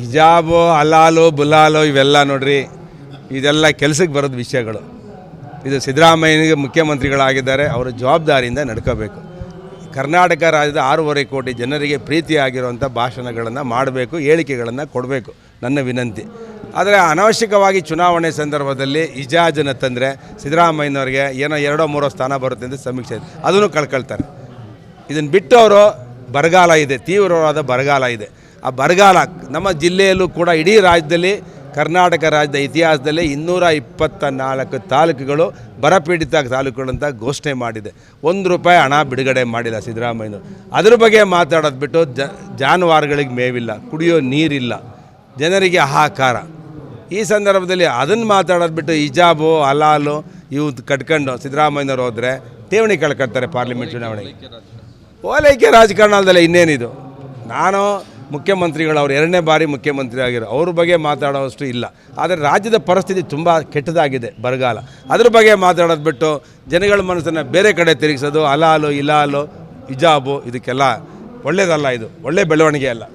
Hijab ಹಲಾಲು ಬುಲಾಲು ಇವೆಲ್ಲ ನೋಡ್ರಿ, ಇದೆಲ್ಲ ಕೆಲಸಕ್ಕೆ ಬರೋದು ವಿಷಯಗಳು. ಇದು ಸಿದ್ದರಾಮಯ್ಯನಿಗೆ ಮುಖ್ಯಮಂತ್ರಿಗಳಾಗಿದ್ದಾರೆ, ಅವರ ಜವಾಬ್ದಾರಿಯಿಂದ ನಡ್ಕೋಬೇಕು. ಕರ್ನಾಟಕ ರಾಜ್ಯದ ಆರೂವರೆ ಕೋಟಿ ಜನರಿಗೆ ಪ್ರೀತಿಯಾಗಿರುವಂಥ ಭಾಷಣಗಳನ್ನು ಮಾಡಬೇಕು, ಹೇಳಿಕೆಗಳನ್ನು ಕೊಡಬೇಕು, ನನ್ನ ವಿನಂತಿ. ಆದರೆ ಅನವಶ್ಯಕವಾಗಿ ಚುನಾವಣೆ ಸಂದರ್ಭದಲ್ಲಿ ಇಜಾಜನ ತಂದರೆ ಸಿದ್ದರಾಮಯ್ಯನವ್ರಿಗೆ ಏನೋ ಎರಡೋ ಮೂರೋ ಸ್ಥಾನ ಬರುತ್ತೆ ಅಂತ ಸಮೀಕ್ಷೆ ಅದನ್ನು ಕಳ್ಕೊಳ್ತಾರೆ. ಇದನ್ನು ಬಿಟ್ಟು ಅವರು ಬರಗಾಲ ಇದೆ, ತೀವ್ರವಾದ ಬರಗಾಲ ಇದೆ. ಆ ಬರಗಾಲ ನಮ್ಮ ಜಿಲ್ಲೆಯಲ್ಲೂ ಕೂಡ ಇಡೀ ರಾಜ್ಯದಲ್ಲಿ, ಕರ್ನಾಟಕ ರಾಜ್ಯದ ಇತಿಹಾಸದಲ್ಲಿ ಇನ್ನೂರ ಇಪ್ಪತ್ತ ನಾಲ್ಕು ತಾಲೂಕುಗಳು ಬರಪೀಡಿತ ತಾಲೂಕುಗಳು ಅಂತ ಘೋಷಣೆ ಮಾಡಿದೆ. ಒಂದು ರೂಪಾಯಿ ಹಣ ಬಿಡುಗಡೆ ಮಾಡಿಲ್ಲ ಸಿದ್ದರಾಮಯ್ಯನವರು. ಅದ್ರ ಬಗ್ಗೆ ಮಾತಾಡೋದು ಬಿಟ್ಟು ಜ, ಜಾನುವಾರುಗಳಿಗೆ ಮೇವಿಲ್ಲ, ಕುಡಿಯೋ ನೀರಿಲ್ಲ, ಜನರಿಗೆ ಹಾಹಾಕಾರ. ಈ ಸಂದರ್ಭದಲ್ಲಿ ಅದನ್ನು ಮಾತಾಡೋದು ಬಿಟ್ಟು ಹಿಜಾಬು ಅಲಾಲು ಇವು ಕಟ್ಕೊಂಡು ಸಿದ್ದರಾಮಯ್ಯನವ್ರು ಹೋದರೆ, ಠೇವಣಿ ಕಳ್ಕೊಳ್ತಾರೆ ಪಾರ್ಲಿಮೆಂಟ್ ಚುನಾವಣೆಗೆ. ಓಲೈಕೆ ರಾಜಕಾರಣದಲ್ಲ ಇನ್ನೇನಿದು? ನಾನು ಮುಖ್ಯಮಂತ್ರಿಗಳು, ಅವ್ರು ಎರಡನೇ ಬಾರಿ ಮುಖ್ಯಮಂತ್ರಿ ಆಗಿರೋ ಅವ್ರ ಬಗ್ಗೆ ಮಾತಾಡೋವಷ್ಟು ಇಲ್ಲ. ಆದರೆ ರಾಜ್ಯದ ಪರಿಸ್ಥಿತಿ ತುಂಬ ಕೆಟ್ಟದಾಗಿದೆ ಬರಗಾಲ. ಅದ್ರ ಬಗ್ಗೆ ಮಾತಾಡೋದು ಬಿಟ್ಟು ಜನಗಳ ಮನಸ್ಸನ್ನು ಬೇರೆ ಕಡೆ ತಿರುಗಿಸೋದು, ಅಲಾಲು, ಇಲಾಲು, ಹಿಜಾಬು, ಇದಕ್ಕೆಲ್ಲ ಒಳ್ಳೆಯದಲ್ಲ ಇದು. ಒಳ್ಳೆ ಬೆಳವಣಿಗೆ ಅಲ್ಲ.